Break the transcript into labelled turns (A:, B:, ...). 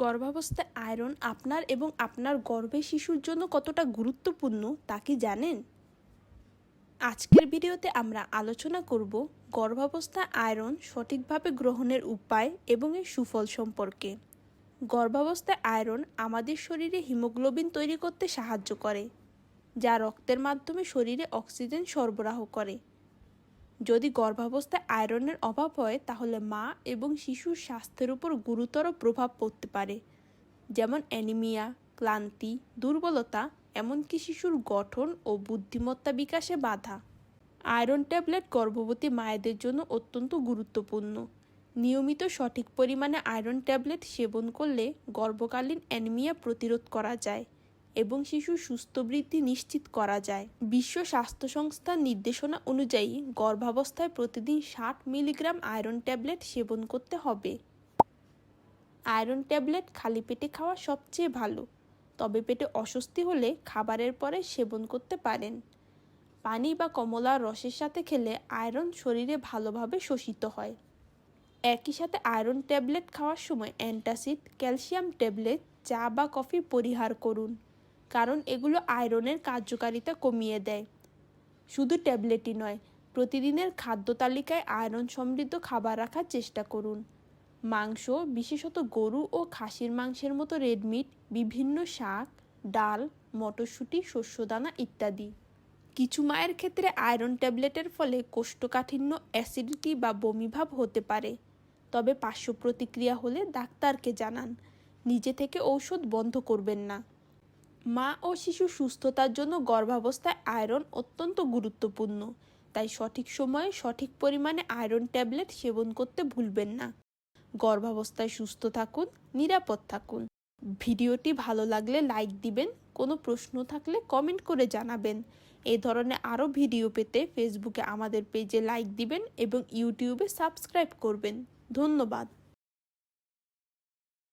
A: গর্ভাবস্থায় আয়রন আপনার এবং আপনার গর্ভে শিশুর জন্য কতটা গুরুত্বপূর্ণ তা কি জানেন? আজকের ভিডিওতে আমরা আলোচনা করব গর্ভাবস্থায় আয়রন সঠিকভাবে গ্রহণের উপায় এবং এর সুফল সম্পর্কে। গর্ভাবস্থায় আয়রন আমাদের শরীরে হিমোগ্লোবিন তৈরি করতে সাহায্য করে, যা রক্তের মাধ্যমে শরীরে অক্সিজেন সরবরাহ করে। যদি গর্ভাবস্থায় আয়রনের অভাব হয়, তাহলে মা এবং শিশুর স্বাস্থ্যের উপর গুরুতর প্রভাব পড়তে পারে। যেমন অ্যানিমিয়া, ক্লান্তি, দুর্বলতা, এমনকি শিশুর গঠন ও বুদ্ধিমত্তা বিকাশে বাধা। আয়রন ট্যাবলেট গর্ভবতী মায়েদের জন্য অত্যন্ত গুরুত্বপূর্ণ। নিয়মিত সঠিক পরিমাণে আয়রন ট্যাবলেট সেবন করলে গর্ভকালীন অ্যানিমিয়া প্রতিরোধ করা যায়। এবং শিশুর সুস্থ বৃদ্ধি নিশ্চিত করা যায়। বিশ্ব স্বাস্থ্য সংস্থার নির্দেশনা অনুযায়ী গর্ভাবস্থায় প্রতিদিন ষাট মিলিগ্রাম আয়রন ট্যাবলেট সেবন করতে হবে। আয়রন ট্যাবলেট খালি পেটে খাওয়া সবচেয়ে ভালো। তবে পেটে অস্বস্তি হলে খাবারের পরে সেবন করতে পারেন। পানি বা কমলার রসের সাথে খেলে আয়রন শরীরে ভালোভাবে শোষিত হয়। একই সাথে আয়রন ট্যাবলেট খাওয়ার সময় অ্যান্টাসিড, ক্যালসিয়াম ট্যাবলেট, চা বা কফি পরিহার করুন। কারণ এগুলো আয়রনের কার্যকারিতা কমিয়ে দেয়। শুধু ট্যাবলেটই নয়, প্রতিদিনের খাদ্য তালিকায় আয়রন সমৃদ্ধ খাবার রাখার চেষ্টা করুন। মাংস, বিশেষত গরু ও খাসির মাংসের মতো রেডমিট বিভিন্ন শাক, ডাল, মটরশুঁটি, শস্যদানা ইত্যাদি। কিছু মায়ের ক্ষেত্রে আয়রন ট্যাবলেটের ফলে কোষ্ঠকাঠিন্য, অ্যাসিডিটি বা বমিভাব হতে পারে। তবে পার্শ্ব প্রতিক্রিয়া হলে ডাক্তারকে জানান, নিজে থেকে ঔষধ বন্ধ করবেন না। মা ও শিশু সুস্থতার জন্য গর্ভাবস্থায় আয়রন অত্যন্ত গুরুত্বপূর্ণ। তাই সঠিক সময়ে সঠিক পরিমাণে আয়রন ট্যাবলেট সেবন করতে ভুলবেন না। গর্ভাবস্থায় সুস্থ থাকুন, নিরাপদ থাকুন। ভিডিওটি ভালো লাগলে লাইক দিবেন, কোনো প্রশ্ন থাকলে কমেন্ট করে জানাবেন। এ ধরনের আরও ভিডিও পেতে ফেসবুকে আমাদের পেজে লাইক দিবেন এবং ইউটিউবে সাবস্ক্রাইব করবেন। ধন্যবাদ।